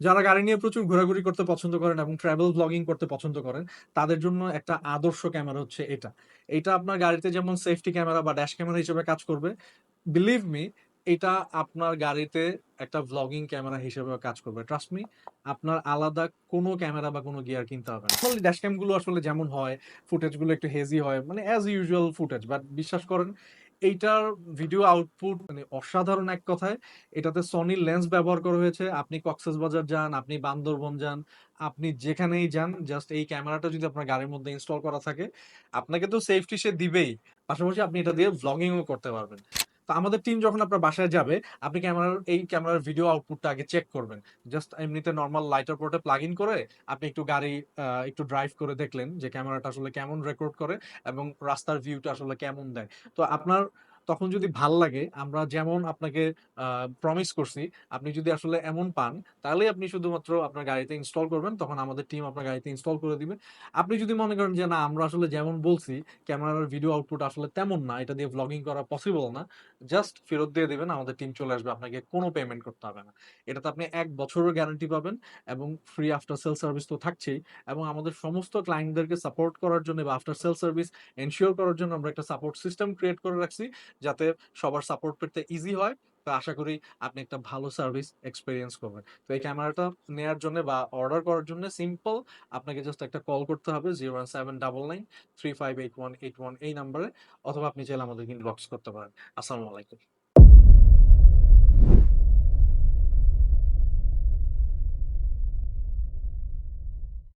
যারা গাড়ি নিয়ে প্রচুর ঘোরাঘুরি করতে পছন্দ করেন এবং ট্রাভেল ব্লগিং করতে পছন্দ করেন, তাদের জন্য একটা আদর্শ ক্যামেরা হচ্ছে এটা। এটা আপনার গাড়িতে যেমন সেফটি ক্যামেরা বা ড্যাশ ক্যামেরা হিসেবে কাজ করবে বিলিভ মি এটা আপনার গাড়িতে একটা ব্লগিং ক্যামেরা হিসেবে কাজ করবে। ট্রাস্ট মি আপনার আলাদা কোনো ক্যামেরা বা কোনো গিয়ার কিনতে হবে না। ড্যাশ ক্যামগুলো আসলে যেমন হয় ফুটেজগুলো একটু হেজি হয় মানে অ্যাজ ইউজুয়াল ফুটেজ বাট বিশ্বাস করেন এইটার ভিডিও আউটপুট মানে অসাধারণ এক কথায়। এটাতে সনি লেন্স ব্যবহার করা হয়েছে। আপনি কক্সেস বাজার যান, আপনি বান্দরবন যান, আপনি যেখানেই যান জাস্ট এই ক্যামেরাটা যদি আপনার গাড়ির মধ্যে ইনস্টল করা থাকে, আপনাকে তো সেফটি সে দিবেই। পাশাপাশি আপনি এটা দিয়ে ব্লগিংও করতে পারবেন। তো আমাদের টিম যখন আপনার বাসায় যাবে, আপনি ক্যামেরার এই ক্যামেরার ভিডিও আউটপুটটা আগে চেক করবেন। জাস্ট এমনিতে নর্মাল লাইটার পোর্টে প্লাগ ইন করে আপনি একটু গাড়ি একটু ড্রাইভ করে দেখলেন যে ক্যামেরাটা আসলে কেমন রেকর্ড করে এবং রাস্তার ভিউটা আসলে কেমন দেয়। তো আপনার তখন যদি ভালো লাগে আমরা যেমন আপনাকে প্রমিস করছি আপনি যদি আসলে এমন পান তাহলে আপনি শুধুমাত্র আপনার গাড়িতে ইনস্টল করবেন তখন আমাদের টিম আপনার গাড়িতে ইনস্টল করে দিবে। আপনি যদি মনে করেন যে না আমরা আসলে যেমন বলছি ক্যামেরার ভিডিও আউটপুট আসলে তেমন না এটা দিয়ে ব্লগিং করা পসিবল না জাস্ট ফেরত দিয়ে দেবেন আমাদের টিম চলে আসবে আপনাকে কোনো পেমেন্ট করতে হবে না। এটাতে আপনি এক বছরের গ্যারান্টি পাবেন এবং ফ্রি আফটার সেল সার্ভিস তো থাকছেই এবং আমাদের সমস্ত ক্লায়েন্টদেরকে সাপোর্ট করার জন্য বা আফটার সেল সার্ভিস এনশিওর করার জন্য আমরা একটা সাপোর্ট সিস্টেম ক্রিয়েট করে রাখছি। যাতে সবার সাপোর্ট পেতে ইজি হয়। তো আশা করি আপনি একটা ভালো সার্ভিস এক্সপিরিয়েন্স করবেন তো এই ক্যামেরাটা নেওয়ার জন্য বা অর্ডার করার জন্য সিম্পল আপনাকে জাস্ট একটা কল করতে হবে zero one seven double nine three five eight one eight one এই নাম্বারে অথবা আপনি চাইলে আমাদেরকে ইনবক্স করতে পারেন। আসসালামু আলাইকুম।